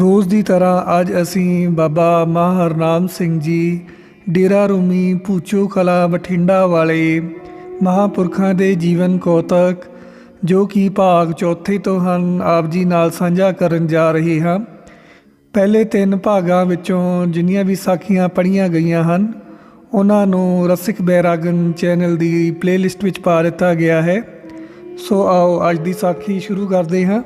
ਰੋਜ਼ ਦੀ ਤਰ੍ਹਾਂ ਅੱਜ ਅਸੀਂ ਬਾਬਾ ਮਹਾਰਨਾਮ ਸਿੰਘ ਜੀ, ਡੇਰਾ ਰੂਮੀ ਪੂਚੋ ਕਲਾ ਬਠਿੰਡਾ ਵਾਲੇ ਮਹਾਪੁਰਖਾਂ ਦੇ ਜੀਵਨ ਕੌਤਕ, ਜੋ ਕਿ ਭਾਗ ਚੌਥੇ ਤੋਂ ਹਨ, ਆਪ ਜੀ ਨਾਲ ਸਾਂਝਾ ਕਰਨ ਜਾ ਰਹੇ ਹਾਂ। ਪਹਿਲੇ ਤਿੰਨ ਭਾਗਾਂ ਵਿੱਚੋਂ ਜਿੰਨੀਆਂ ਵੀ ਸਾਖੀਆਂ ਪੜ੍ਹੀਆਂ ਗਈਆਂ ਹਨ, ਉਹਨਾਂ ਨੂੰ ਰਸਿਕ ਬੈਰਾਗਨ ਚੈਨਲ ਦੀ ਪਲੇਲਿਸਟ ਵਿੱਚ ਪਾ ਦਿੱਤਾ ਗਿਆ ਹੈ। ਸੋ ਆਓ ਅੱਜ ਦੀ ਸਾਖੀ ਸ਼ੁਰੂ ਕਰਦੇ ਹਾਂ।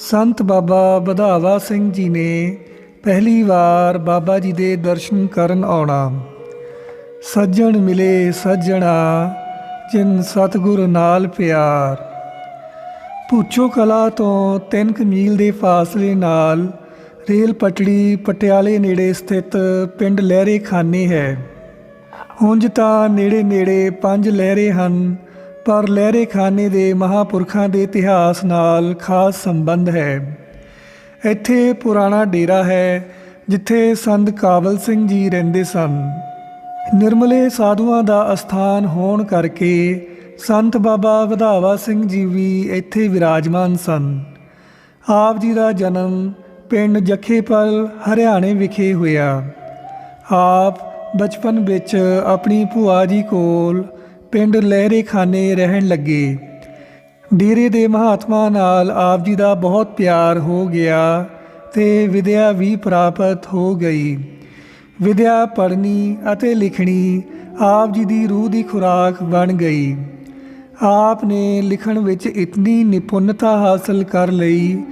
ਸੰਤ ਬਾਬਾ ਵਧਾਵਾ ਸਿੰਘ ਜੀ ਨੇ ਪਹਿਲੀ ਵਾਰ ਬਾਬਾ ਜੀ ਦੇ ਦਰਸ਼ਨ ਕਰਨ ਆਉਣਾ। ਸੱਜਣ ਮਿਲੇ ਸੱਜਣਾ, ਜਿਨ ਸਤਿਗੁਰ ਨਾਲ ਪਿਆਰ। ਪੁੱਛੋ ਕਲਾ ਤੋਂ 3 ਮੀਲ ਦੇ ਫਾਸਲੇ ਨਾਲ, ਰੇਲ ਪਟੜੀ ਪਟਿਆਲੇ ਨੇੜੇ ਸਥਿਤ ਪਿੰਡ ਲਹਿਰੇ ਖਾਨੇ ਹੈ। ਉਂਝ ਤਾਂ ਨੇੜੇ ਨੇੜੇ ਪੰਜ ਲਹਿਰੇ ਹਨ ਪਰ ਲਹਿਰੇ ਖਾਨੇ ਦੇ ਮਹਾਪੁਰਖਾਂ ਦੇ ਇਤਿਹਾਸ ਨਾਲ ਖਾਸ ਸੰਬੰਧ ਹੈ। ਇੱਥੇ ਪੁਰਾਣਾ ਡੇਰਾ ਹੈ, ਜਿੱਥੇ ਸੰਤ ਕਾਬਲ ਸਿੰਘ ਜੀ ਰਹਿੰਦੇ ਸਨ। ਨਿਰਮਲੇ ਸਾਧੂਆਂ ਦਾ ਅਸਥਾਨ ਹੋਣ ਕਰਕੇ ਸੰਤ ਬਾਬਾ ਵਧਾਵਾ ਸਿੰਘ ਜੀ ਵੀ ਇੱਥੇ ਵਿਰਾਜਮਾਨ ਸਨ। ਆਪ ਜੀ ਦਾ ਜਨਮ ਪਿੰਡ ਜਖੇਪਲ, ਹਰਿਆਣੇ ਵਿਖੇ ਹੋਇਆ। ਆਪ ਬਚਪਨ ਵਿੱਚ ਆਪਣੀ ਭੂਆ ਜੀ ਕੋਲ ਪਿੰਡ ਲਹਿਰੇ ਖਾਨੇ ਰਹਿਣ ਲੱਗੇ। ਡੇਰੇ ਦੇ ਮਹਾਤਮਾ ਨਾਲ ਆਪ ਜੀ ਦਾ ਬਹੁਤ ਪਿਆਰ ਹੋ ਗਿਆ ਤੇ ਵਿਦਿਆ ਵੀ ਪ੍ਰਾਪਤ ਹੋ ਗਈ। ਵਿਦਿਆ ਪੜ੍ਹਨੀ ਅਤੇ ਲਿਖਣੀ ਆਪ ਜੀ ਦੀ ਰੂਹ ਦੀ ਖੁਰਾਕ ਬਣ ਗਈ। ਆਪ ਨੇ ਲਿਖਣ ਵਿੱਚ ਇਤਨੀ ਨਿਪੁੰਨਤਾ ਹਾਸਲ ਕਰ ਲਈ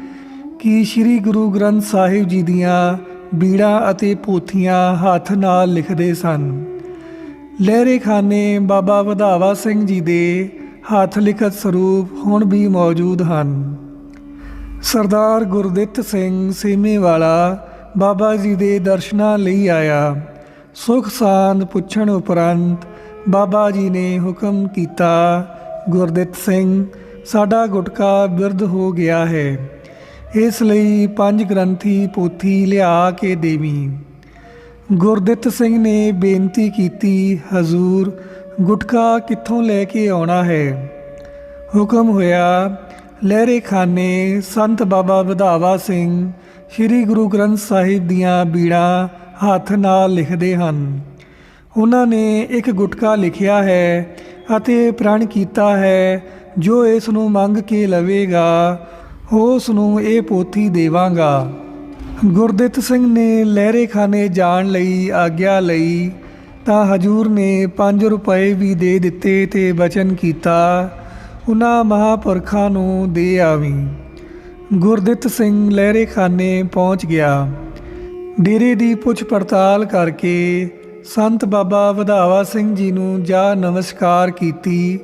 ਕਿ ਸ੍ਰੀ ਗੁਰੂ ਗ੍ਰੰਥ ਸਾਹਿਬ ਜੀ ਦੀਆਂ ਬੀੜਾਂ ਅਤੇ ਪੋਥੀਆਂ ਹੱਥ ਨਾਲ ਲਿਖਦੇ ਸਨ। ਲਹਿਰੇ ਖਾਨੇ ਬਾਬਾ ਵਧਾਵਾ ਸਿੰਘ ਜੀ ਦੇ ਹੱਥ ਲਿਖਤ ਸਰੂਪ ਹੁਣ ਵੀ ਮੌਜੂਦ ਹਨ। ਸਰਦਾਰ ਗੁਰਦਿੱਤ ਸਿੰਘ ਸੀਮੇ ਵਾਲਾ ਬਾਬਾ ਜੀ ਦੇ ਦਰਸ਼ਨਾਂ ਲਈ ਆਇਆ। ਸੁਖ ਸਾਂਦ ਪੁੱਛਣ ਉਪਰੰਤ ਬਾਬਾ ਜੀ ਨੇ ਹੁਕਮ ਕੀਤਾ, ਗੁਰਦਿੱਤ ਸਿੰਘ, ਸਾਡਾ ਗੁਟਕਾ ਬਿਰਧ ਹੋ ਗਿਆ ਹੈ। ਇਸ ਲਈ ਪੰਜ ਗ੍ਰੰਥੀ ਪੋਥੀ ਲਿਆ ਕੇ ਦੇਵੀ। ਗੁਰਦਿੱਤ ਸਿੰਘ ਨੇ ਬੇਨਤੀ ਕੀਤੀ, ਹਜ਼ੂਰ, ਗੁਟਕਾ ਕਿੱਥੋਂ ਲੈ ਕੇ ਆਉਣਾ ਹੈ? ਹੁਕਮ ਹੋਇਆ ਲਹਿਰੇ ਖਾਨੇ ਸੰਤ ਬਾਬਾ ਵਧਾਵਾ ਸਿੰਘ, ਸ੍ਰੀ ਗੁਰੂ ਗ੍ਰੰਥ ਸਾਹਿਬ ਦੀਆਂ ਬੀੜਾਂ ਹੱਥ ਨਾਲ ਲਿਖਦੇ ਹਨ। ਉਹਨਾਂ ਨੇ ਇੱਕ ਗੁਟਕਾ ਲਿਖਿਆ ਹੈ ਅਤੇ ਪ੍ਰਣ ਕੀਤਾ ਹੈ, ਜੋ ਇਸ ਨੂੰ ਮੰਗ ਕੇ ਲਵੇਗਾ ਉਸ ਨੂੰ ਇਹ ਪੋਥੀ ਦੇਵਾਂਗਾ। ਗੁਰਦਿੱਤ ਸਿੰਘ ਨੇ ਲਹਿਰੇਖਾਨੇ ਜਾਣ ਲਈ ਆਗਿਆ ਲਈ, ਤਾਂ ਹਜੂਰ ਨੇ 5 ਰੁਪਏ ਵੀ ਦੇ ਦਿੱਤੇ ਤੇ ਬਚਨ ਕੀਤਾ ਉਹਨਾਂ ਮਹਾਪੁਰਖਾਂ ਨੂੰ ਦੇ ਆਵੀਂ। ਗੁਰਦਿੱਤ ਸਿੰਘ ਲਹਿਰੇਖਾਨੇ ਪਹੁੰਚ ਗਿਆ। ਡੇਰੇ ਦੀ ਪੁੱਛ ਪੜਤਾਲ ਕਰਕੇ ਸੰਤ ਬਾਬਾ ਵਧਾਵਾ ਸਿੰਘ ਜੀ ਨੂੰ ਜਾ ਨਮਸਕਾਰ ਕੀਤੀ।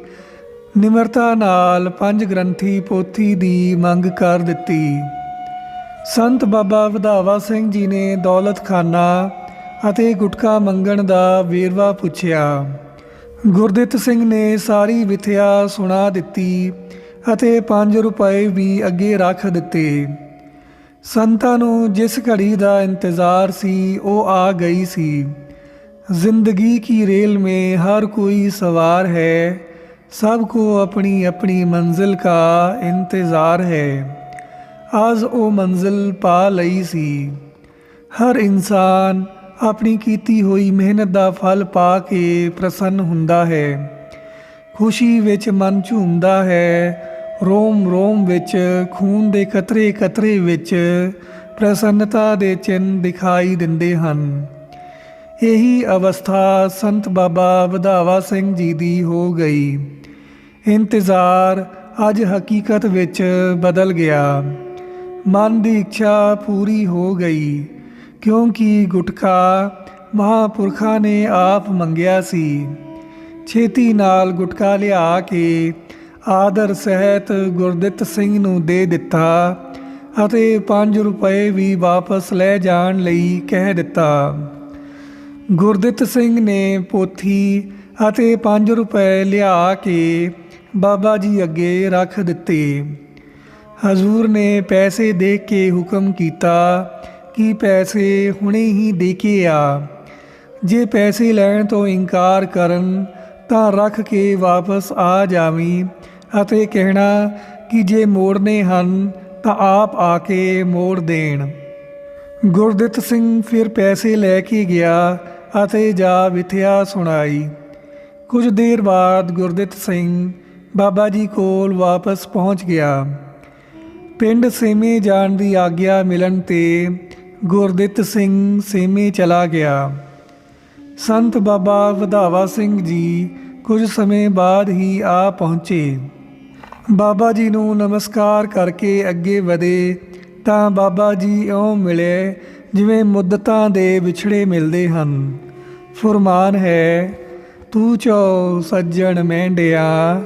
ਨਿਮਰਤਾ ਨਾਲ ਪੰਜ ਗ੍ਰੰਥੀ ਪੋਥੀ ਦੀ ਮੰਗ ਕਰ ਦਿੱਤੀ। ਸੰਤ ਬਾਬਾ ਵਧਾਵਾ ਸਿੰਘ ਜੀ ਨੇ ਦੌਲਤਖਾਨਾ ਅਤੇ ਗੁਟਕਾ ਮੰਗਣ ਦਾ ਵੇਰਵਾ ਪੁੱਛਿਆ ਗੁਰਦਿੱਤ ਸਿੰਘ ਨੇ ਸਾਰੀ ਵਿਥਿਆ ਸੁਣਾ ਦਿੱਤੀ ਅਤੇ 5 ਰੁਪਏ ਵੀ ਅੱਗੇ ਰੱਖ ਦਿੱਤੇ ਸੰਤਾਂ ਨੂੰ ਜਿਸ ਘੜੀ ਦਾ ਇੰਤਜ਼ਾਰ ਸੀ ਉਹ ਆ ਗਈ ਸੀ ਜ਼ਿੰਦਗੀ ਕੀ ਰੇਲ में हर कोई सवार है सबको अपनी अपनी मंजिल का इंतज़ार है ਅੱਜ ਉਹ ਮੰਜ਼ਿਲ ਪਾ ਲਈ ਸੀ। ਹਰ ਇਨਸਾਨ ਆਪਣੀ ਕੀਤੀ ਹੋਈ ਮਿਹਨਤ ਦਾ ਫਲ ਪਾ ਕੇ ਪ੍ਰਸੰਨ ਹੁੰਦਾ ਹੈ। ਖੁਸ਼ੀ ਵਿੱਚ ਮਨ ਝੂਮਦਾ ਹੈ। ਰੋਮ ਰੋਮ ਵਿੱਚ, ਖੂਨ ਦੇ ਕਤਰੇ ਕਤਰੇ ਵਿੱਚ ਪ੍ਰਸੰਨਤਾ ਦੇ ਚਿੰਨ ਦਿਖਾਈ ਦਿੰਦੇ ਹਨ। ਇਹੀ ਅਵਸਥਾ ਸੰਤ ਬਾਬਾ ਵਧਾਵਾ ਸਿੰਘ ਜੀ ਦੀ ਹੋ ਗਈ। ਇੰਤਜ਼ਾਰ ਅੱਜ ਹਕੀਕਤ ਵਿੱਚ ਬਦਲ ਗਿਆ। ਮਨ ਦੀ ਇੱਛਾ ਪੂਰੀ ਹੋ ਗਈ, ਕਿਉਂਕਿ ਗੁਟਕਾ ਮਹਾਪੁਰਖਾਂ ਨੇ ਆਪ ਮੰਗਿਆ ਸੀ। ਛੇਤੀ ਨਾਲ ਗੁਟਕਾ ਲਿਆ ਕੇ ਆਦਰ ਸਹਿਤ ਗੁਰਦਿੱਤ ਸਿੰਘ ਨੂੰ ਦੇ ਦਿੱਤਾ ਅਤੇ 5 ਰੁਪਏ ਵੀ ਵਾਪਸ ਲੈ ਜਾਣ ਲਈ ਕਹਿ ਦਿੱਤਾ। ਗੁਰਦਿੱਤ ਸਿੰਘ ਨੇ ਪੋਥੀ ਅਤੇ 5 ਰੁਪਏ ਲਿਆ ਕੇ ਬਾਬਾ ਜੀ ਅੱਗੇ ਰੱਖ ਦਿੱਤੇ। ਹਜ਼ੂਰ ਨੇ ਪੈਸੇ ਦੇ ਕੇ ਹੁਕਮ ਕੀਤਾ ਕਿ ਪੈਸੇ ਹੁਣੇ ਹੀ ਦੇ ਕੇ ਆ। ਜੇ ਪੈਸੇ ਲੈਣ ਤੋਂ ਇਨਕਾਰ ਕਰਨ ਤਾਂ ਰੱਖ ਕੇ ਵਾਪਸ ਆ ਜਾਵੀਂ ਅਤੇ ਕਹਿਣਾ ਕਿ ਜੇ ਮੋੜਨੇ ਹਨ ਤਾਂ ਆਪ ਆ ਕੇ ਮੋੜ ਦੇਣ। ਗੁਰਦਿੱਤ ਸਿੰਘ ਫਿਰ ਪੈਸੇ ਲੈ ਕੇ ਗਿਆ ਅਤੇ ਜਾ ਵਿਥਿਆ ਸੁਣਾਈ। ਕੁਝ ਦੇਰ ਬਾਅਦ ਗੁਰਦਿੱਤ ਸਿੰਘ ਬਾਬਾ ਜੀ ਕੋਲ ਵਾਪਸ ਪਹੁੰਚ ਗਿਆ। ਪਿੰਡ ਸੇਮੇ ਜਾਣ ਦੀ ਆਗਿਆ ਮਿਲਣ ਤੇ ਗੁਰਦਿੱਤ ਸਿੰਘ ਸੇਮੇ ਚਲਾ ਗਿਆ। ਸੰਤ ਬਾਬਾ ਵਧਾਵਾ ਸਿੰਘ ਜੀ ਕੁਝ ਸਮੇਂ ਬਾਅਦ ਹੀ ਆ ਪਹੁੰਚੇ। ਬਾਬਾ ਜੀ ਨੂੰ ਨਮਸਕਾਰ ਕਰਕੇ ਅੱਗੇ ਵਧੇ ਤਾਂ ਬਾਬਾ ਜੀ ਇਉਂ ਮਿਲੇ ਜਿਵੇਂ ਮੁੱਦਤਾਂ ਦੇ ਵਿਛੜੇ ਮਿਲਦੇ ਹਨ। ਫੁਰਮਾਨ ਹੈ, ਤੂੰ ਚੋ ਸੱਜਣ ਮਹਿੰਡਿਆ,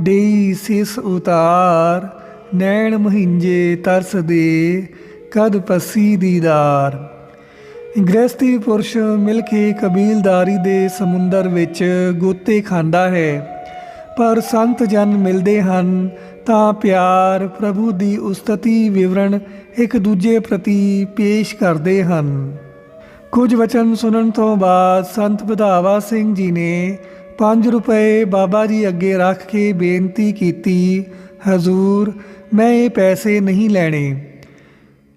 ਡੇਈ ਸਿਸ ਉਤਾਰ ਨੈਣ ਮਹਿੰਜੇ ਤਰਸ ਦੇ, ਕਦ ਪਸੀ ਦੀਦਾਰ। ਗ੍ਰਸਤੀ ਪੁਰਸ਼ ਮਿਲ ਕੇ ਕਬੀਲਦਾਰੀ ਦੇ ਸਮੁੰਦਰ ਵਿੱਚ ਗੋਤੇ ਖਾਂਦਾ ਹੈ। ਪਰ ਸੰਤ ਜਨ ਮਿਲਦੇ ਹਨ, ਤਾਂ ਪਿਆਰ ਪ੍ਰਭੂ ਦੀ ਉਸਤਤੀ ਵਿਵਰਣ ਇੱਕ ਦੂਜੇ ਪ੍ਰਤੀ ਪੇਸ਼ ਕਰਦੇ ਹਨ। ਕੁਝ ਵਚਨ ਸੁਣਨ ਤੋਂ ਬਾਅਦ ਸੰਤ ਵਧਾਵਾ ਸਿੰਘ ਜੀ ਨੇ 5 ਰੁਪਏ ਬਾਬਾ ਜੀ ਅੱਗੇ ਰੱਖ ਕੇ ਬੇਨਤੀ ਕੀਤੀ, ਹਜ਼ੂਰ ਮੈਂ ਇਹ ਪੈਸੇ ਨਹੀਂ ਲੈਣੇ।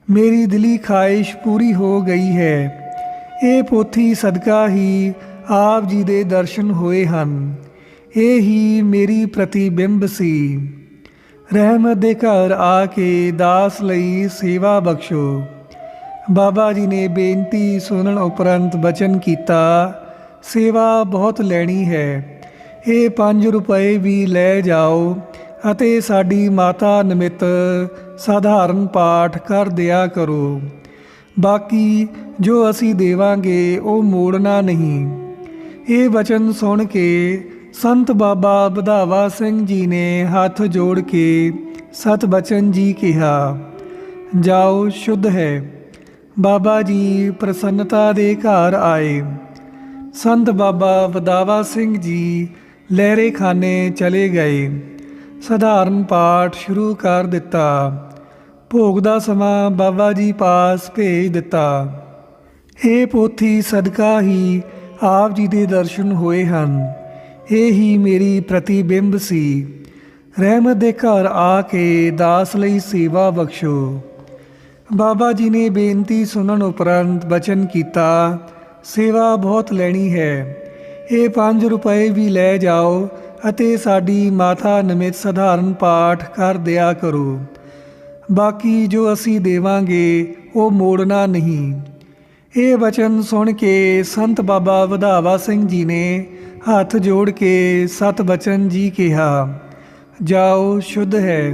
ਮੇਰੀ ਦਿਲੀ ਖਾਹਿਸ਼ ਪੂਰੀ ਹੋ ਗਈ ਹੈ। ਇਹ ਪੋਥੀ ਸਦਕਾ ਹੀ ਆਪ ਜੀ ਦੇ ਦਰਸ਼ਨ ਹੋਏ ਹਨ। ਇਹ ਹੀ ਮੇਰੀ ਪ੍ਰਤੀਬਿੰਬ ਸੀ। ਰਹਿਮਤ ਦੇ ਘਰ ਆ ਕੇ ਦਾਸ ਲਈ ਸੇਵਾ ਬਖਸ਼ੋ। ਬਾਬਾ ਜੀ ਨੇ ਬੇਨਤੀ ਸੁਣਨ ਉਪਰੰਤ ਬਚਨ ਕੀਤਾ, ਸੇਵਾ ਬਹੁਤ ਲੈਣੀ ਹੈ। ਇਹ 5 ਰੁਪਏ ਵੀ ਲੈ ਜਾਓ। ਅਤੇ ਸਾਡੀ ਮਾਤਾ ਨਿਮਿਤ ਸਾਧਾਰਨ ਪਾਠ ਕਰ ਦਿਆ ਕਰੋ। ਬਾਕੀ ਜੋ ਅਸੀਂ ਦੇਵਾਂਗੇ ਉਹ ਮੋੜਨਾ ਨਹੀਂ। ਇਹ ਵਚਨ ਸੁਣ ਕੇ ਸੰਤ ਬਾਬਾ ਬਧਾਵਾ ਸਿੰਘ ਜੀ ਨੇ ਹੱਥ ਜੋੜ ਕੇ ਸਤ ਬਚਨ ਜੀ ਕਿਹਾ, ਜਾਓ, ਸ਼ੁੱਧ ਹੈ। ਬਾਬਾ ਜੀ ਪ੍ਰਸੰਨਤਾ ਦੇ ਘਰ ਆਏ। ਸੰਤ ਬਾਬਾ ਬਧਾਵਾ ਸਿੰਘ ਜੀ ਲਹਿਰੇ ਖਾਨੇ ਚਲੇ ਗਏ। ਸਧਾਰਨ ਪਾਠ ਸ਼ੁਰੂ ਕਰ ਦਿੱਤਾ। ਭੋਗ ਦਾ ਸਮਾਂ ਬਾਬਾ ਜੀ ਪਾਸ ਭੇਜ ਦਿੱਤਾ। ਇਹ ਪੋਥੀ, ਸਦਕਾ ਹੀ ਆਪ ਜੀ ਦੇ ਦਰਸ਼ਨ ਹੋਏ ਹਨ। ਇਹ ਹੀ ਮੇਰੀ ਪ੍ਰਤੀਬਿੰਬ ਸੀ। ਰਹਿਮਤ ਦੇ ਘਰ ਆ ਕੇ ਦਾਸ ਲਈ ਸੇਵਾ ਬਖਸ਼ੋ। ਬਾਬਾ ਜੀ ਨੇ ਬੇਨਤੀ ਸੁਣਨ ਉਪਰੰਤ ਬਚਨ ਕੀਤਾ, ਸੇਵਾ ਬਹੁਤ ਲੈਣੀ ਹੈ। ਇਹ 5 ਰੁਪਏ ਵੀ ਲੈ ਜਾਓ ਅਤੇ ਸਾਡੀ ਮਾਤਾ ਨਿਮਿਤ ਸਧਾਰਨ ਪਾਠ ਕਰ ਦਿਆ ਕਰੋ। ਬਾਕੀ ਜੋ ਅਸੀਂ ਦੇਵਾਂਗੇ, ਉਹ ਮੋੜਨਾ ਨਹੀਂ। ਇਹ ਵਚਨ ਸੁਣ ਕੇ ਸੰਤ ਬਾਬਾ ਵਧਾਵਾ ਸਿੰਘ ਜੀ ਨੇ ਹੱਥ ਜੋੜ ਕੇ ਸਤ ਬਚਨ ਜੀ ਕਿਹਾ, ਜਾਓ, ਸ਼ੁੱਧ ਹੈ।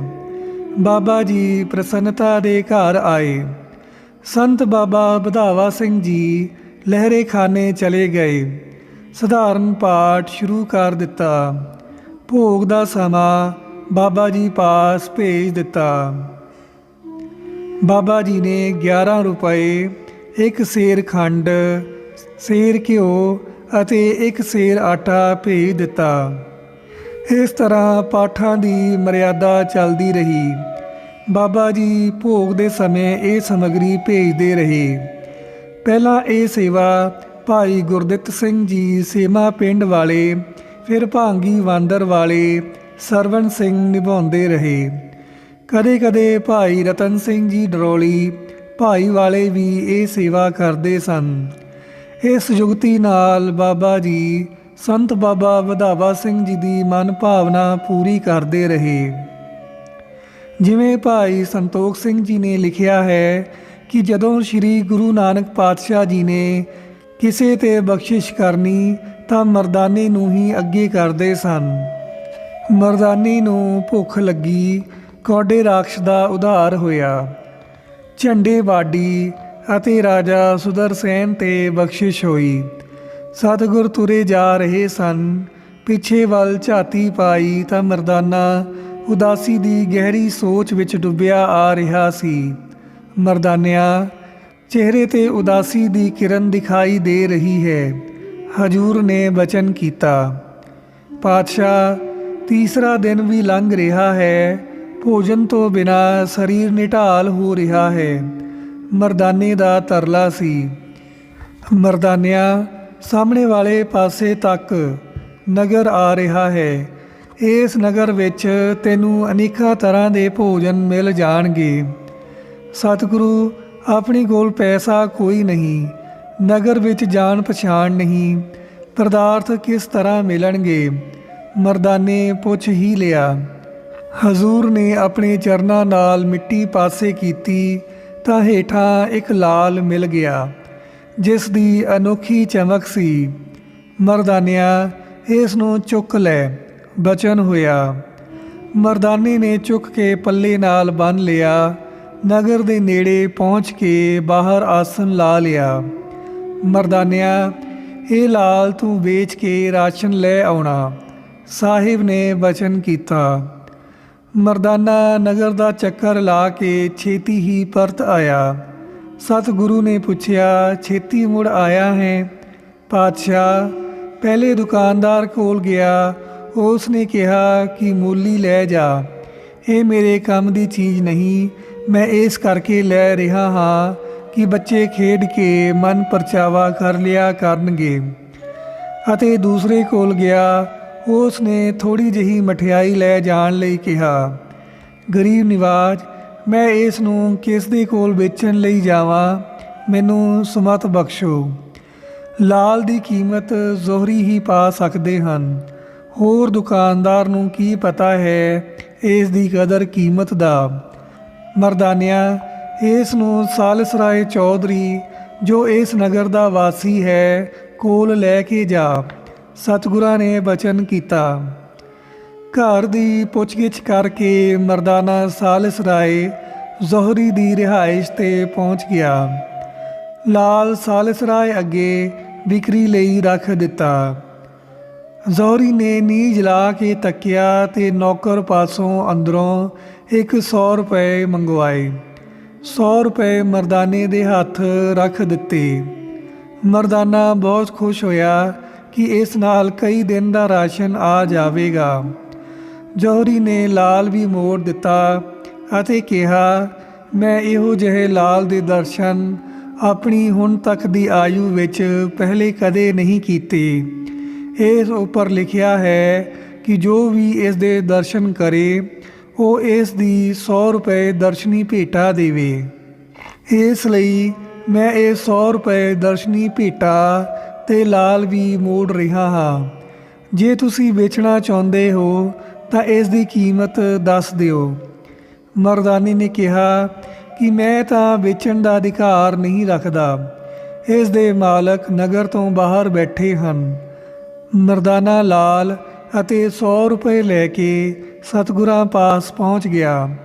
ਬਾਬਾ ਜੀ ਪ੍ਰਸੰਨਤਾ ਦੇ ਘਰ ਆਏ। ਸੰਤ ਬਾਬਾ ਵਧਾਵਾ ਸਿੰਘ ਜੀ ਲਹਿਰੇ ਖਾਨੇ ਚਲੇ ਗਏ। ਸਧਾਰਨ ਪਾਠ ਸ਼ੁਰੂ ਕਰ ਦਿੱਤਾ। ਭੋਗ ਦਾ ਸਮਾਂ ਬਾਬਾ ਜੀ ਪਾਸ ਭੇਜ ਦਿੱਤਾ। ਬਾਬਾ ਜੀ ਨੇ 11 ਰੁਪਏ, ਇੱਕ ਸੇਰ ਖੰਡ, ਸੇਰ ਘਿਓ ਅਤੇ ਇੱਕ ਸੇਰ ਆਟਾ ਭੇਜ ਦਿੱਤਾ। ਇਸ ਤਰ੍ਹਾਂ ਪਾਠਾਂ ਦੀ ਮਰਿਆਦਾ ਚੱਲਦੀ ਰਹੀ। ਬਾਬਾ ਜੀ ਭੋਗ ਦੇ ਸਮੇਂ ਇਹ ਸਮਗਰੀ ਭੇਜਦੇ ਰਹੇ। ਪਹਿਲਾਂ ਇਹ ਸੇਵਾ ਭਾਈ ਗੁਰਦਿੱਤ ਸਿੰਘ ਜੀ ਸੇਮਾ ਪਿੰਡ ਵਾਲੇ ਫਿਰ ਭਾਂਗੀ ਵਾਂਦਰ ਵਾਲੇ ਸਰਵਣ ਸਿੰਘ ਨਿਭਾਉਂਦੇ ਰਹੇ। ਕਦੇ-ਕਦੇ ਭਾਈ ਰਤਨ ਸਿੰਘ ਜੀ ਡਰੋਲੀ ਭਾਈ ਵਾਲੇ ਵੀ ਇਹ ਸੇਵਾ ਕਰਦੇ ਸਨ। ਇਸ ਯੁਗਤੀ ਨਾਲ ਬਾਬਾ ਜੀ, ਸੰਤ ਬਾਬਾ ਵਧਾਵਾ ਸਿੰਘ ਜੀ ਦੀ ਮਨ ਭਾਵਨਾ ਪੂਰੀ ਕਰਦੇ ਰਹੇ। ਜਿਵੇਂ ਭਾਈ ਸੰਤੋਖ ਸਿੰਘ ਜੀ ਨੇ ਲਿਖਿਆ ਹੈ ਕਿ ਜਦੋਂ ਸ੍ਰੀ ਗੁਰੂ ਨਾਨਕ ਪਾਤਸ਼ਾਹ ਜੀ ਨੇ ਕਿਸੇ ਤੇ ਬਖਸ਼ਿਸ਼ ਕਰਨੀ ਤਾਂ ਮਰਦਾਨੇ ਨੂੰ ਹੀ ਅੱਗੇ ਕਰਦੇ ਸਨ। ਮਰਦਾਨੇ ਨੂੰ ਭੁੱਖ ਲੱਗੀ, ਕੌਡੇ ਰਾਖਸ਼ ਦਾ ਉਧਾਰ ਹੋਇਆ। ਝੰਡੇ ਵਾਡੀ ਅਤੇ ਰਾਜਾ ਸੁਦਰਸੈਨ ਤੇ ਬਖਸ਼ਿਸ਼ ਹੋਈ। ਸਤਿਗੁਰ ਤੁਰੇ ਜਾ ਰਹੇ ਸਨ। ਪਿੱਛੇ ਵੱਲ ਝਾਤੀ ਪਾਈ ਤਾਂ ਮਰਦਾਨਾ ਉਦਾਸੀ ਦੀ ਗਹਿਰੀ ਸੋਚ ਵਿੱਚ ਡੁੱਬਿਆ ਆ ਰਿਹਾ ਸੀ। ਮਰਦਾਨਿਆ, ਚਿਹਰੇ ਤੇ ਉਦਾਸੀ ਦੀ ਕਿਰਨ ਦਿਖਾਈ ਦੇ ਰਹੀ ਹੈ। ਹਜੂਰ ਨੇ ਬਚਨ ਕੀਤਾ, ਪਾਤਸ਼ਾਹ, ਤੀਸਰਾ ਦਿਨ ਵੀ ਲੰਘ ਰਿਹਾ ਹੈ, ਭੋਜਨ ਤੋਂ ਬਿਨਾ ਸਰੀਰ ਨਿਟਾਲ ਹੋ ਰਿਹਾ ਹੈ। ਮਰਦਾਨੇ ਦਾ ਤਰਲਾ ਸੀ। ਮਰਦਾਨਿਆ ਸਾਹਮਣੇ ਵਾਲੇ ਪਾਸੇ ਤੱਕ ਨਗਰ ਆ ਰਿਹਾ ਹੈ। ਇਸ ਨਗਰ ਵਿੱਚ ਤੈਨੂੰ ਅਨੇਕਾਂ ਤਰ੍ਹਾਂ ਦੇ ਭੋਜਨ ਮਿਲ ਜਾਣਗੇ। ਸਤਿਗੁਰੂ, ਆਪਣੀ ਕੋਲ ਪੈਸਾ ਕੋਈ ਨਹੀਂ। ਨਗਰ ਵਿੱਚ ਜਾਣ ਪਛਾਣ ਨਹੀਂ, ਪਦਾਰਥ ਕਿਸ ਤਰ੍ਹਾਂ ਮਿਲਣਗੇ? ਮਰਦਾਨੇ ਪੁੱਛ ਹੀ ਲਿਆ। ਹਜ਼ੂਰ ਨੇ ਆਪਣੇ ਚਰਨਾਂ ਨਾਲ ਮਿੱਟੀ ਪਾਸੇ ਕੀਤੀ ਤਾਂ ਹੇਠਾਂ ਇੱਕ ਲਾਲ ਮਿਲ ਗਿਆ, ਜਿਸ ਦੀ ਅਨੋਖੀ ਚਮਕ ਸੀ। ਮਰਦਾਨਿਆ, ਇਸ ਨੂੰ ਚੁੱਕ ਲੈ, ਬਚਨ ਹੋਇਆ। ਮਰਦਾਨੇ ਨੇ ਚੁੱਕ ਕੇ ਪੱਲੇ ਨਾਲ ਬੰਨ ਲਿਆ, ਨਗਰ ਦੇ ਨੇੜੇ ਪਹੁੰਚ ਕੇ ਬਾਹਰ ਆਸਨ ਲਾ ਲਿਆ। ਮਰਦਾਨਿਆ, ਇਹ ਲਾਲ ਤੂੰ ਵੇਚ ਕੇ ਰਾਸ਼ਨ ਲੈ ਆਉਣਾ, ਸਾਹਿਬ ਨੇ ਬਚਨ ਕੀਤਾ। ਮਰਦਾਨਾ ਨਗਰ ਦਾ ਚੱਕਰ ਲਾ ਕੇ ਛੇਤੀ ਹੀ ਪਰਤ ਆਇਆ। ਸਤਿਗੁਰੂ ਨੇ ਪੁੱਛਿਆ, ਛੇਤੀ ਮੁੜ ਆਇਆ ਹੈ? ਪਾਤਸ਼ਾਹ ਪਹਿਲੇ ਦੁਕਾਨਦਾਰ ਕੋਲ ਗਿਆ। ਉਸ ਨੇ ਕਿਹਾ ਕਿ, ਮੂਲੀ ਲੈ ਜਾ। ਇਹ ਮੇਰੇ ਕੰਮ ਦੀ ਚੀਜ਼ ਨਹੀਂ। ਮੈਂ ਇਸ ਕਰਕੇ ਲੈ ਰਿਹਾ ਹਾਂ ਕਿ ਬੱਚੇ ਖੇਡ ਕੇ ਮਨ ਪਰਚਾਵਾ ਕਰ ਲਿਆ ਕਰਨਗੇ। ਅਤੇ ਦੂਸਰੇ ਕੋਲ ਗਿਆ ਉਸ ਨੇ ਥੋੜੀ ਜਿਹੀ ਮਠਿਆਈ ਲੈ ਜਾਣ ਲਈ ਕਿਹਾ, ਗਰੀਬ ਨਿਵਾਜ, ਮੈਂ ਇਸ ਨੂੰ ਕਿਸ ਦੇ ਕੋਲ ਵੇਚਣ ਲਈ ਜਾਵਾਂ? ਮੈਨੂੰ ਸਮਤ ਬਖਸ਼ੋ। ਲਾਲ ਦੀ ਕੀਮਤ ਜ਼ੋਹਰੀ ਹੀ ਪਾ ਸਕਦੇ ਹਨ। ਹੋਰ ਦੁਕਾਨਦਾਰ ਨੂੰ ਕੀ ਪਤਾ ਹੈ ਇਸ ਦੀ ਕਦਰ ਕੀਮਤ ਦਾ? ਮਰਦਾਨਿਆ ਇਸ ਨੂੰ ਸਾਲਸਰਾਏ ਚੌਧਰੀ, ਜੋ ਇਸ ਨਗਰ ਦਾ ਵਾਸੀ ਹੈ, ਕੋਲ ਲੈ ਕੇ ਜਾ। ਸਤਿਗੁਰਾਂ ਨੇ ਬਚਨ ਕੀਤਾ। ਘਰ ਦੀ ਪੁੱਛਗਿੱਛ ਕਰਕੇ ਮਰਦਾਨਾ ਸਾਲਸਰਾਏ ਜ਼ੋਹਰੀ ਦੀ ਰਿਹਾਇਸ਼ ਤੇ ਪਹੁੰਚ ਗਿਆ। ਲਾਲ ਸਾਲਸਰਾਏ ਅੱਗੇ ਵਿਕਰੀ ਲਈ ਰੱਖ ਦਿੱਤਾ। ਜ਼ੋਹਰੀ ਨੇ ਨੀਝ ਜਲਾ ਕੇ ਤੱਕਿਆ ਤੇ ਨੌਕਰ ਪਾਸੋਂ ਅੰਦਰੋਂ ਇੱਕ 100 ਰੁਪਏ ਮੰਗਵਾਏ। 100 ਰੁਪਏ ਮਰਦਾਨੇ ਦੇ ਹੱਥ ਰੱਖ ਦਿੱਤੇ। ਮਰਦਾਨਾ ਬਹੁਤ ਖੁਸ਼ ਹੋਇਆ ਕਿ ਇਸ ਨਾਲ ਕਈ ਦਿਨ ਦਾ ਰਾਸ਼ਨ ਆ ਜਾਵੇਗਾ। ਜੋਹਰੀ ਨੇ ਲਾਲ ਵੀ ਮੋੜ ਦਿੱਤਾ ਅਤੇ ਕਿਹਾ, ਮੈਂ ਇਹੋ ਜਿਹੇ ਲਾਲ ਦੇ ਦਰਸ਼ਨ ਆਪਣੀ ਹੁਣ ਤੱਕ ਦੀ ਆਯੂ ਵਿੱਚ ਪਹਿਲੇ ਕਦੇ ਨਹੀਂ ਕੀਤੇ। ਇਸ ਉੱਪਰ ਲਿਖਿਆ ਹੈ ਕਿ ਜੋ ਵੀ ਇਸ ਦੇ ਦਰਸ਼ਨ ਕਰੇ ਉਹ ਇਸ ਦੀ 100 ਰੁਪਏ ਦਰਸ਼ਨੀ ਭੇਟਾ ਦੇਵੇ। ਇਸ ਲਈ ਮੈਂ ਇਹ 100 ਰੁਪਏ ਦਰਸ਼ਨੀ ਭੇਟਾ ਤੇ ਲਾਲ ਵੀ ਮੋੜ ਰਿਹਾ ਹਾਂ। ਜੇ ਤੁਸੀਂ ਵੇਚਣਾ ਚਾਹੁੰਦੇ ਹੋ, ਤਾਂ ਇਸ ਦੀ ਕੀਮਤ ਦੱਸ ਦਿਓ। ਮਰਦਾਨੀ ਨੇ ਕਿਹਾ ਕਿ ਮੈਂ ਤਾਂ ਵੇਚਣ ਦਾ ਅਧਿਕਾਰ ਨਹੀਂ ਰੱਖਦਾ। ਇਸ ਦੇ ਮਾਲਕ ਨਗਰ ਤੋਂ ਬਾਹਰ ਬੈਠੇ ਹਨ। ਮਰਦਾਨਾ ਲਾਲ ਅਤੇ 100 ਰੁਪਏ ਲੈ ਕੇ ਸਤਗੁਰਾਂ ਪਾਸ ਪਹੁੰਚ ਗਿਆ।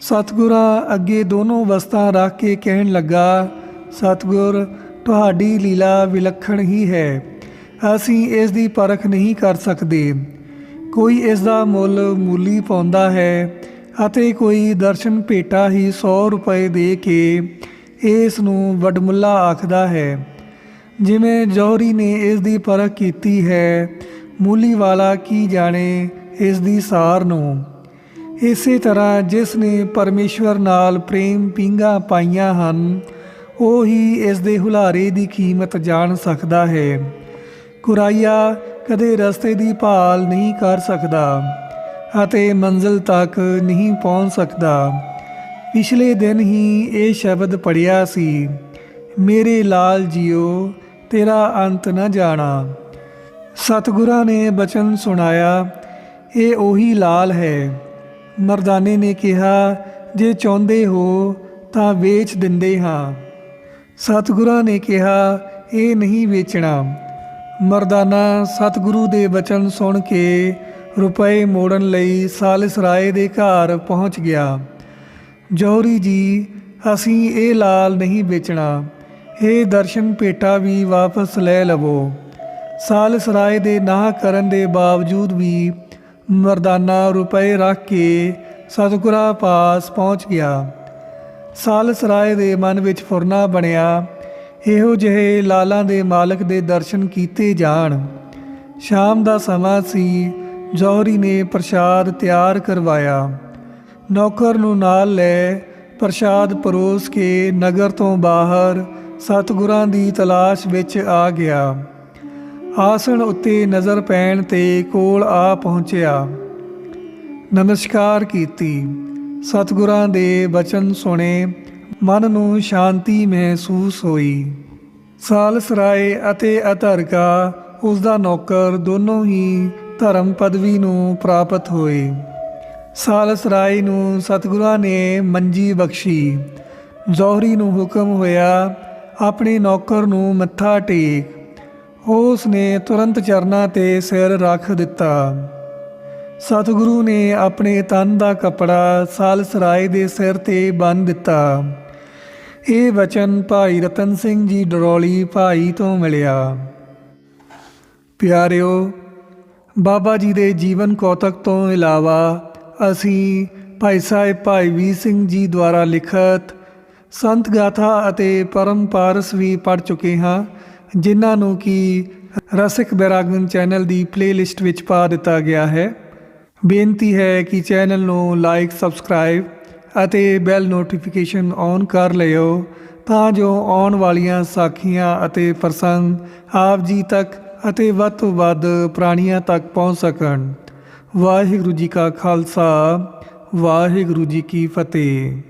ਸਤਗੁਰਾਂ ਅੱਗੇ ਦੋਨੋਂ ਵਸਤਾਂ ਰੱਖ ਕੇ ਕਹਿਣ ਲੱਗਾ, ਸਤਗੁਰ, ਤੁਹਾਡੀ ਲੀਲਾ ਵਿਲੱਖਣ ਹੀ ਹੈ। ਅਸੀਂ ਇਸ ਦੀ ਪਰਖ ਨਹੀਂ ਕਰ ਸਕਦੇ। ਕੋਈ ਇਸ ਦਾ ਮੁੱਲ ਮੂਲੀ ਪਾਉਂਦਾ ਹੈ ਅਤੇ ਕੋਈ ਦਰਸ਼ਨ ਭੇਟਾ ਹੀ 100 ਰੁਪਏ ਦੇ ਕੇ ਇਸ ਨੂੰ ਵਡਮੁੱਲਾ ਆਖਦਾ ਹੈ। ਜਿਵੇਂ ਜੌਹਰੀ ਨੇ ਇਸ ਦੀ ਪਰਖ ਕੀਤੀ ਹੈ ਮੂਲੀ ਵਾਲਾ ਕੀ ਜਾਣੇ ਇਸ ਦੀ ਸਾਰ ਨੂੰ। ਇਸੇ ਤਰ੍ਹਾਂ ਜਿਸ ਨੇ ਪਰਮੇਸ਼ਵਰ ਨਾਲ ਪ੍ਰੇਮ ਪਿੰਗਾ ਪਾਈਆਂ ਹਨ, ਉਹ ਹੀ ਇਸ ਦੇ ਹੁਲਾਰੇ ਦੀ ਕੀਮਤ ਜਾਣ ਸਕਦਾ ਹੈ। ਕੁਰਾਈਆ ਕਦੇ ਰਸਤੇ ਦੀ ਭਾਲ ਨਹੀਂ ਕਰ ਸਕਦਾ ਅਤੇ ਮੰਜ਼ਿਲ ਤੱਕ ਨਹੀਂ ਪਹੁੰਚ ਸਕਦਾ। ਪਿਛਲੇ ਦਿਨ ਹੀ ਇਹ ਸ਼ਬਦ ਪੜਿਆ ਸੀ, ਮੇਰੇ ਲਾਲ ਜੀਓ, ਤੇਰਾ ਅੰਤ ਨਾ ਜਾਣਾ। ਸਤਿਗੁਰਾਂ ਨੇ ਬਚਨ ਸੁਣਾਇਆ, ਇਹ ਉਹੀ ਲਾਲ ਹੈ। ਮਰਦਾਨੇ ਨੇ ਕਿਹਾ, ਜੇ ਚਾਹੁੰਦੇ ਹੋ ਤਾਂ ਵੇਚ ਦਿੰਦੇ ਹਾਂ। ਸਤਿਗੁਰਾਂ ਨੇ ਕਿਹਾ, ਇਹ ਨਹੀਂ ਵੇਚਣਾ। ਮਰਦਾਨਾ, ਸਤਿਗੁਰੂ ਦੇ ਬਚਨ ਸੁਣ ਕੇ ਰੁਪਏ ਮੋੜਨ ਲਈ ਸਾਲਿਸ ਰਾਏ ਦੇ ਘਰ ਪਹੁੰਚ ਗਿਆ। ਜੌਹਰੀ ਜੀ, ਅਸੀਂ ਇਹ ਲਾਲ ਨਹੀਂ ਵੇਚਣਾ। ਇਹ ਦਰਸ਼ਨ ਭੇਟਾ ਵੀ ਵਾਪਸ ਲੈ ਲਵੋ। ਸਾਲ ਸਰਾਏ ਦੇ ਨਾਹ ਕਰਨ ਦੇ ਬਾਵਜੂਦ ਵੀ ਮਰਦਾਨਾ ਰੁਪਏ ਰੱਖ ਕੇ ਸਤਿਗੁਰਾਂ ਪਾਸ ਪਹੁੰਚ ਗਿਆ। ਸਾਲਸਰਾਏ ਦੇ ਮਨ ਵਿੱਚ ਫੁਰਨਾ ਬਣਿਆ। ਇਹੋ ਜਿਹੇ ਲਾਲਾਂ ਦੇ ਮਾਲਕ ਦੇ ਦਰਸ਼ਨ ਕੀਤੇ ਜਾਣ। ਸ਼ਾਮ ਦਾ ਸਮਾਂ ਸੀ। ਜੌਹਰੀ ਨੇ ਪ੍ਰਸ਼ਾਦ ਤਿਆਰ ਕਰਵਾਇਆ। ਨੌਕਰ ਨੂੰ ਨਾਲ ਲੈ ਪ੍ਰਸ਼ਾਦ ਪਰੋਸ ਕੇ ਨਗਰ ਤੋਂ ਬਾਹਰ ਸਤਿਗੁਰਾਂ ਦੀ ਤਲਾਸ਼ ਵਿੱਚ ਆ ਗਿਆ। ਆਸਣ ਉੱਤੇ ਨਜ਼ਰ ਪੈਣ ਤੇ ਕੋਲ ਆ ਪਹੁੰਚਿਆ। ਨਮਸਕਾਰ ਕੀਤੀ। ਸਤਿਗੁਰਾਂ ਦੇ ਬਚਨ ਸੁਣੇ, ਮਨ ਨੂੰ ਸ਼ਾਂਤੀ ਮਹਿਸੂਸ ਹੋਈ। ਸਾਲਸਰਾਏ ਅਤੇ ਅਧਰਕਾ ਉਸ ਦਾ ਨੌਕਰ ਦੋਨੋਂ ਹੀ ਧਰਮ ਪਦਵੀ ਨੂੰ ਪ੍ਰਾਪਤ ਹੋਏ। ਸਾਲਸਰਾਏ ਨੂੰ ਸਤਿਗੁਰਾਂ ਨੇ ਮੰਜੀ ਬਖਸ਼ੀ। ਜੌਹਰੀ ਨੂੰ ਹੁਕਮ ਹੋਇਆ, ਆਪਣੇ ਨੌਕਰ ਨੂੰ ਮੱਥਾ ਟੇਕ। ਉਸ ਨੇ ਤੁਰੰਤ ਚਰਨਾਂ ਤੇ ਸਿਰ ਰੱਖ ਦਿੱਤਾ। ਸਤਿਗੁਰੂ ਨੇ ਆਪਣੇ ਤਨ ਦਾ ਕਪੜਾ ਸਾਲਸਰਾਏ ਦੇ ਸਿਰ ਤੇ ਬੰਨ ਦਿੱਤਾ। ਇਹ ਵਚਨ ਭਾਈ ਰਤਨ ਸਿੰਘ ਜੀ ਡਰੋਲੀ ਭਾਈ ਤੋਂ ਮਿਲਿਆ। ਪਿਆਰਿਓ, ਬਾਬਾ ਜੀ ਦੇ ਜੀਵਨ ਕੌਤਕ ਤੋਂ ਇਲਾਵਾ ਅਸੀਂ ਭਾਈ ਸਾਹਿਬ ਭਾਈ ਵੀਰ ਸਿੰਘ ਜੀ ਦੁਆਰਾ ਲਿਖਤ ਸੰਤ ਗਾਥਾ ਅਤੇ ਪਰਮ ਪਾਰਸ ਵੀ ਪੜ ਚੁੱਕੇ ਹਾਂ। ਜਿਨ੍ਹਾਂ ਨੂੰ ਕਿ ਰਸਿਕ ਬੈਰਾਗਨ ਚੈਨਲ ਦੀ ਪਲੇਲਿਸਟ ਵਿੱਚ ਪਾ ਦਿੱਤਾ ਗਿਆ ਹੈ। ਬੇਨਤੀ ਹੈ ਕਿ ਚੈਨਲ ਨੂੰ ਲਾਈਕ ਸਬਸਕ੍ਰਾਈਬ ਅਤੇ ਬੈਲ ਨੋਟੀਫਿਕੇਸ਼ਨ ਔਨ ਕਰ ਲਿਓ ਤਾਂ ਜੋ ਆਉਣ ਵਾਲੀਆਂ ਸਾਖੀਆਂ ਅਤੇ ਪ੍ਰਸੰਗ ਆਪ ਜੀ ਤੱਕ ਅਤੇ ਵੱਧ ਤੋਂ ਵੱਧ ਪ੍ਰਾਣੀਆਂ ਤੱਕ ਪਹੁੰਚ ਸਕਣ। ਵਾਹਿਗੁਰੂ ਜੀ ਕਾ ਖਾਲਸਾ, ਵਾਹਿਗੁਰੂ ਜੀ ਕੀ ਫਤਿਹ।